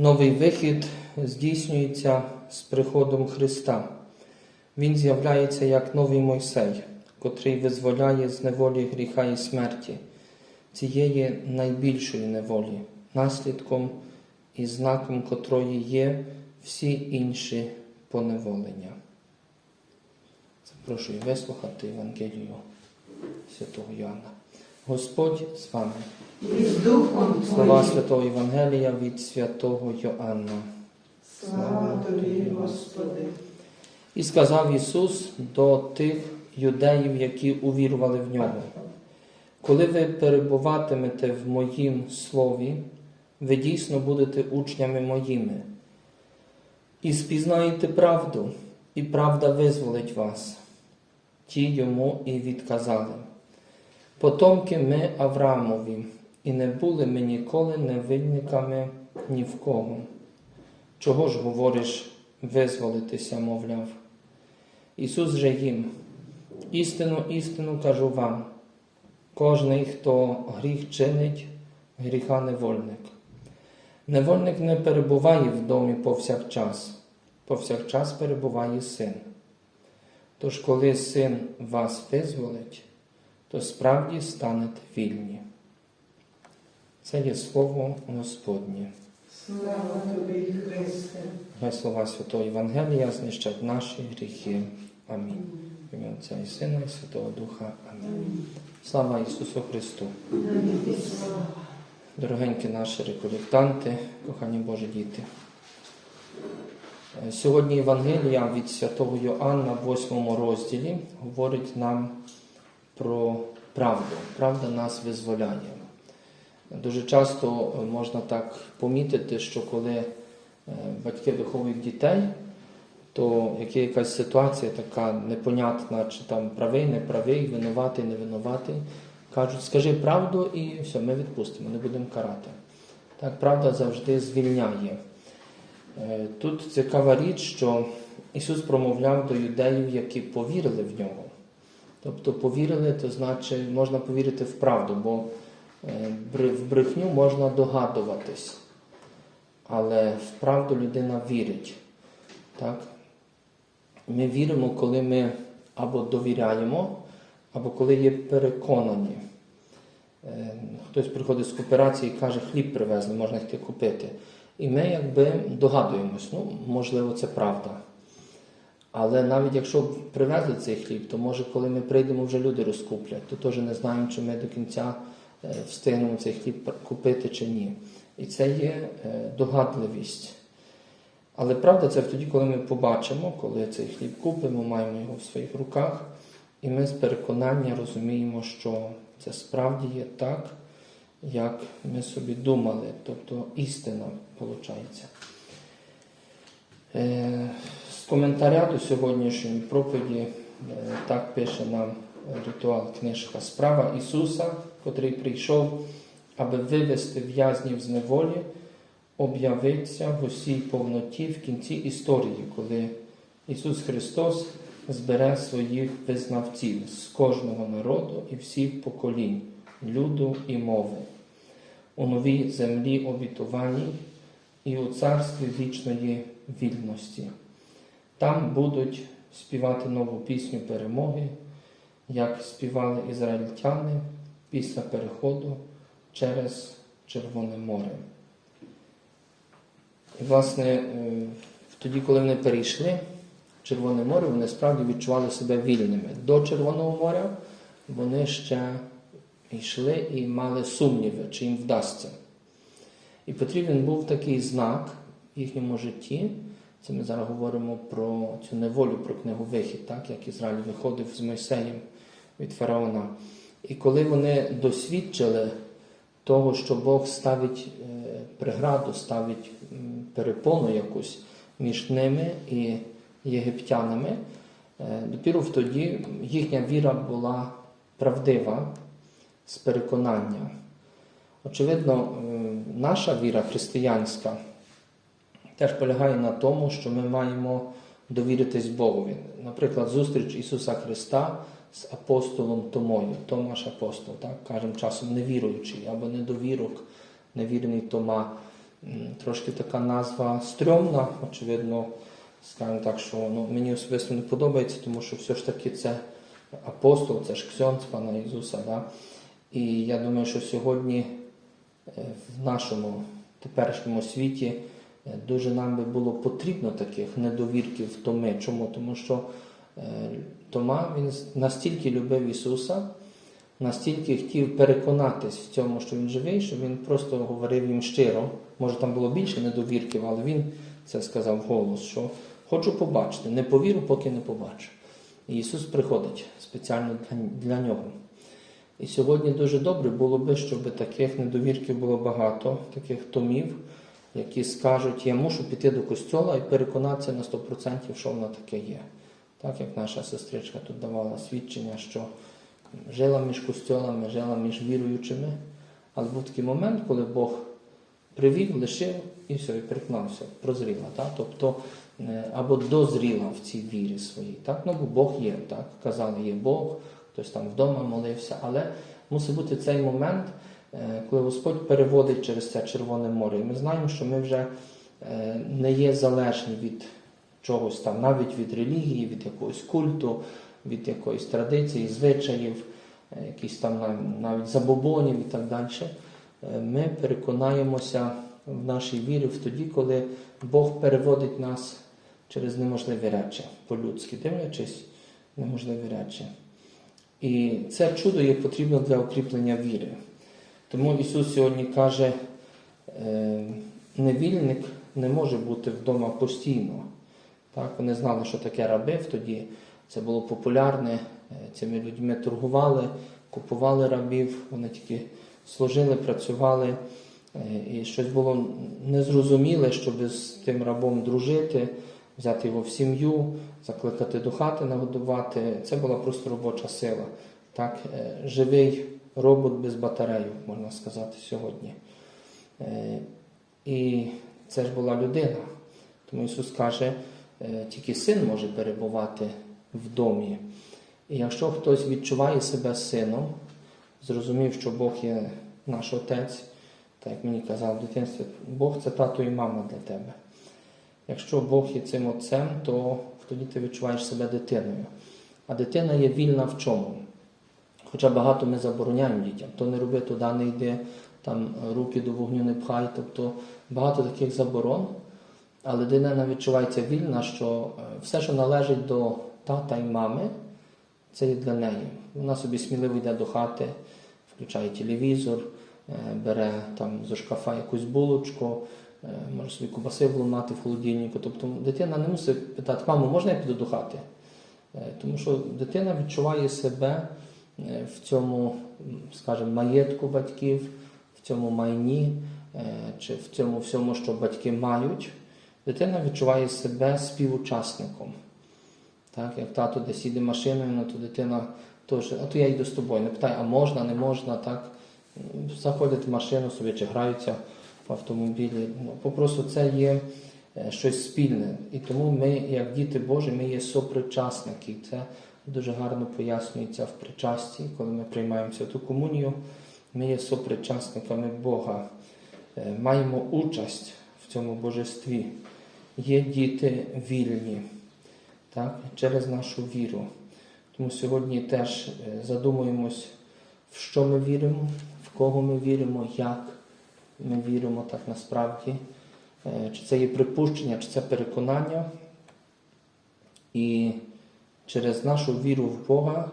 Новий вихід здійснюється з приходом Христа. Він з'являється як новий Мойсей, котрий визволяє з неволі гріха і смерті, цієї найбільшої неволі, наслідком і знаком котрої є всі інші поневолення. Запрошую вислухати Євангелію Святого Йоанна. Господь з вами. і з Духом Слова Святого Євангелія від святого Йоанна. Слава Тобі, Господи. І сказав Ісус до тих юдеїв, які увірували в нього. Коли ви перебуватимете в моїм слові, ви дійсно будете учнями моїми. І спізнаєте правду, і правда визволить вас. Ті йому і відказали. Потомки ми Авраамові, і не були ми ніколи невинниками ні в кого. Чого ж говориш визволитися, мовляв? Ісус же їм, істину, істину кажу вам, кожний, хто гріх чинить, гріха невольник. Невольник не перебуває в домі повсякчас, повсякчас перебуває син. Тож, коли син вас визволить, то справді станете вільні. Це є слово Господнє. Слава Тобі, Христе. Хай слова Святого Євангелія знищать наші гріхи. Амінь. В ім'я Отця і Сина і Святого Духа. Амінь. Слава Ісусу Христу! Навіки. Дорогенькі наші реколектанти, кохані Божі діти. Е, Сьогодні Євангелія від святого Йоанна в 8 розділі говорить нам про правду. Правда нас визволяє. Дуже часто е, можна так помітити, що коли е, батьки виховують дітей, то є якась ситуація така непонятна, чи там правий, не правий, винуватий, не винуватий, кажуть, скажи правду і все, ми відпустимо, не будемо карати. Так, правда завжди звільняє. Е, Тут цікава річ, що Ісус промовляв до юдеїв, які повірили в нього. Тобто повірили, то значить можна повірити в правду, бо е, в брехню можна догадуватись, але в правду людина вірить. Так? Ми віримо, коли ми або довіряємо, або коли є переконані. Е, Хтось приходить з кооперації і каже, хліб привезли, можна йти купити. І ми якби догадуємось, ну, можливо, це правда. Але навіть якщо привезли цей хліб, то може, коли ми прийдемо, вже люди розкуплять, то теж не знаємо, чи ми до кінця е, встигнемо цей хліб купити чи ні. І це є е, догадливість. Але правда це тоді, коли ми побачимо, коли цей хліб купимо, маємо його в своїх руках, і ми з переконання розуміємо, що це справді є так, як ми собі думали, тобто істина виходить. Коментаря до сьогоднішньої проповіді е, так пише нам ритуал книжка Справа Ісуса, котрий прийшов, аби вивести в'язнів з неволі, об'явиться в усій повноті в кінці історії, коли Ісус Христос збере своїх визнавців з кожного народу і всіх поколінь, люду і мови, у новій землі обітуваній і у царстві вічної вільності. Там будуть співати нову пісню перемоги, як співали ізраїльтяни після переходу через Червоне море. І, власне, е, тоді, коли вони перейшли в Червоне море, вони справді відчували себе вільними. До Червоного моря вони ще йшли і мали сумніви, чи їм вдасться. І потрібен був такий знак в їхньому житті. Це ми зараз говоримо про цю неволю, про книгу Вихід, так, як Ізраїль виходив з Мойсеєм від фараона. І коли вони досвідчили того, що Бог ставить е, преграду, ставить перепону якусь між ними і єгиптянами, е, допіру тоді їхня віра була правдива з переконання. Очевидно, наша віра християнська теж полягає на тому, що ми маємо довіритись Богові. Наприклад, зустріч Ісуса Христа з апостолом Томою, Томаш апостол, так, кажемо часом невіруючий або недовірок, невірний Тома. трошки така назва стрьомна, очевидно, скажімо так, що ну, мені особисто не подобається, тому що все ж таки це апостол, це ж ксьонц пана Ісуса. Да? І я думаю, що сьогодні е, в нашому теперішньому світі дуже нам би було потрібно таких недовірків Томи. Чому? Тому що е, Тома він настільки любив Ісуса, настільки хотів переконатись в цьому, що він живий, що він просто говорив їм щиро. Може, там було більше недовірків, але він це сказав голос, що хочу побачити, не повірю, поки не побачу. І Ісус приходить спеціально для нього. І сьогодні дуже добре було би, щоб таких недовірків було багато, таких томів, які скажуть, я мушу піти до костьола і переконатися на 100%, що воно таке є. Так як наша сестричка тут давала свідчення, що жила між костьолами, жила між віруючими. Але був такий момент, коли Бог привів, лишив і все, і переконався, прозріла. Так? Тобто, е, або дозріла в цій вірі своїй. Так? Ну, бо Бог є, так? казали, є Бог, хтось там вдома молився, але мусить бути цей момент, коли Господь переводить через це Червоне море. І ми знаємо, що ми вже е, не є залежні від чогось там, навіть від релігії, від якогось культу, від якоїсь традиції, звичаїв, е, якісь там навіть забобонів і так далі. Е, Ми переконаємося в нашій вірі в тоді, коли Бог переводить нас через неможливі речі, по-людськи дивлячись, неможливі речі. І це чудо є потрібно для укріплення віри. Тому Ісус сьогодні каже, е, невільник не може бути вдома постійно. Так, вони знали, що таке рабив тоді. Це було популярне. е, Цими людьми торгували, купували рабів, вони тільки служили, працювали. е, І щось було незрозуміле, щоб з тим рабом дружити, взяти його в сім'ю, закликати до хати нагодувати. Це була просто робоча сила. Так, живий робот без батареїв, можна сказати, сьогодні. Е, І це ж була людина. Тому Ісус каже, е, тільки син може перебувати в домі. І якщо хтось відчуває себе сином, зрозумів, що Бог є наш Отець, так як мені казав в дитинстві, Бог це тато і мама для тебе. Якщо Бог є цим отцем, то тоді ти відчуваєш себе дитиною. А дитина є вільна в чому? Хоча багато ми забороняємо дітям, то не роби туди, не йди, там руки до вогню не пхай, тобто багато таких заборон. Але дитина відчувається вільна, що е, все, що належить до тата і мами, це є для неї. Вона собі сміливо йде до хати, включає телевізор, е, бере там зі шкафа якусь булочку, е, може собі кубаси вломати в холодильнику. Тобто дитина не мусить питати, мамо, можна я піду до хати? Тому що дитина відчуває себе в цьому, скажімо, маєтку батьків, в цьому майні е, чи в цьому всьому, що батьки мають. Дитина відчуває себе співучасником. Так, як тато десь їде машиною, ну, то дитина теж, а то я йду з тобою. Не питай, а можна, не можна, так. Заходять в машину собі чи граються в автомобілі. Ну, попросту це є е, щось спільне. І тому ми, як діти Божі, ми є сопричасники. Це дуже гарно пояснюється в причасті, коли ми приймаємо святу комунію. Ми є сопричасниками Бога, Е, маємо участь в цьому божестві. Є діти вільні так, через нашу віру. Тому сьогодні теж е, задумуємось, в що ми віримо, в кого ми віримо, як ми віримо так насправді, Е, чи це є припущення, чи це переконання. І через нашу віру в Бога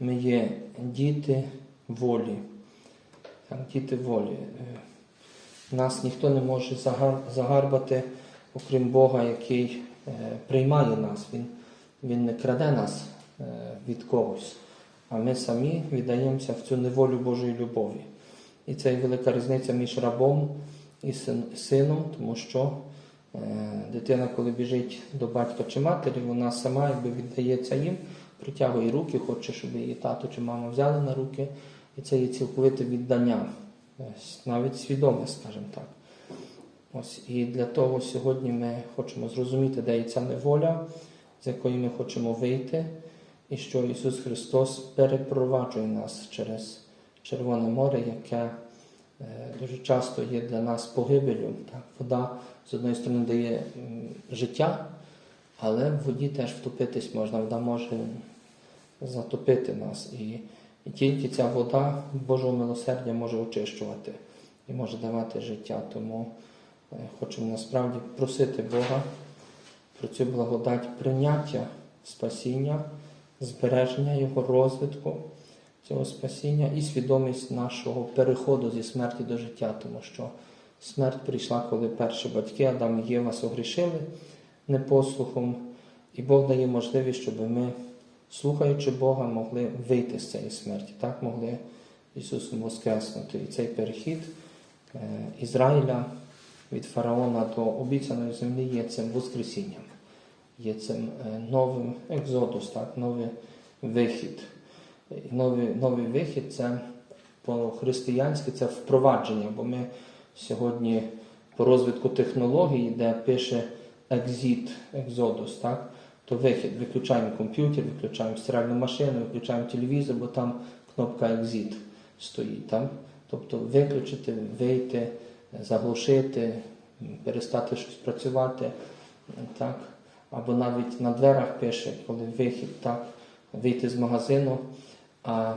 ми є діти волі. Так, діти волі. Е, Нас ніхто не може загарбати, окрім Бога, який е, приймає нас. Він, він не краде нас е, від когось, а ми самі віддаємося в цю неволю Божої любові. І це є велика різниця між рабом і сином, тому що дитина, коли біжить до батька чи матері, вона сама якби віддається їм, притягує руки, хоче, щоб її тато чи мама взяли на руки. І це є цілковите віддання, навіть свідоме, скажімо так. Ось, і для того сьогодні ми хочемо зрозуміти, де є ця неволя, з якої ми хочемо вийти, і що Ісус Христос перепроваджує нас через Червоне море, яке е, дуже часто є для нас погибелю. Так? Вода з одної сторони дає життя, але в воді теж втопитись можна, вода може затопити нас. І, і тільки ця вода Божого милосердя може очищувати і може давати життя. Тому е, хочемо насправді просити Бога про цю благодать прийняття спасіння, збереження Його розвитку, цього спасіння і свідомість нашого переходу зі смерті до життя, тому що смерть прийшла, коли перші батьки Адам і Єва согрішили непослухом, і Бог дає можливість, щоб ми, слухаючи Бога, могли вийти з цієї смерті, так могли Ісусом воскреснути. І цей перехід е, Ізраїля від фараона до обіцяної землі є цим Воскресінням, є цим е, новим екзодус, так, новий вихід. Новий, новий вихід це по-християнськи це впровадження, бо ми сьогодні по розвитку технологій, де пише екзит, екзодус, так, то вихід. Виключаємо комп'ютер, виключаємо стиральну машину, виключаємо телевізор, бо там кнопка екзит стоїть. Так? Тобто виключити, вийти, заглушити, перестати щось працювати. Так? Або навіть на дверях пише, коли вихід, так, вийти з магазину. А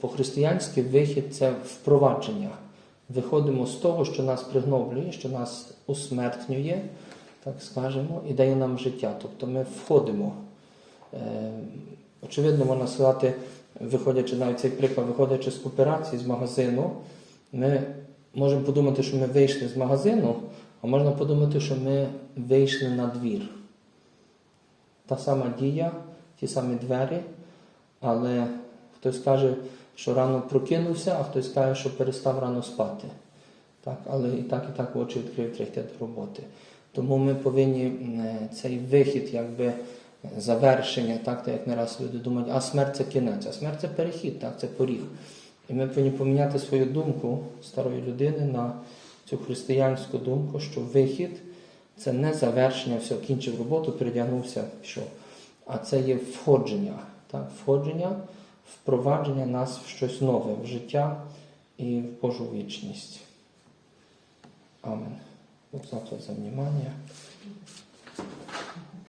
по-християнськи вихід це впровадження. Виходимо з того, що нас пригноблює, що нас усмертнює, так скажемо, і дає нам життя. Тобто ми входимо. Е, очевидно, можна сказати, виходячи навіть цей приклад, виходячи з кооперації, з магазину, ми можемо подумати, що ми вийшли з магазину, а можна подумати, що ми вийшли на двір. Та сама дія, ті самі двері, але хтось каже, що рано прокинувся, а хтось каже, що перестав рано спати. Так, але і так, і так очі відкрив треба до роботи. Тому ми повинні е, цей вихід, якби е, завершення, так, так як не раз люди думають, а смерть це кінець, а смерть це перехід, так, це поріг. І ми повинні поміняти свою думку старої людини на цю християнську думку, що вихід це не завершення, все, кінчив роботу, передягнувся, пішов. А це є входження, так, входження, впровадження нас в щось нове, в життя і в Божу вічність. Амен. Бог завтра за внимание.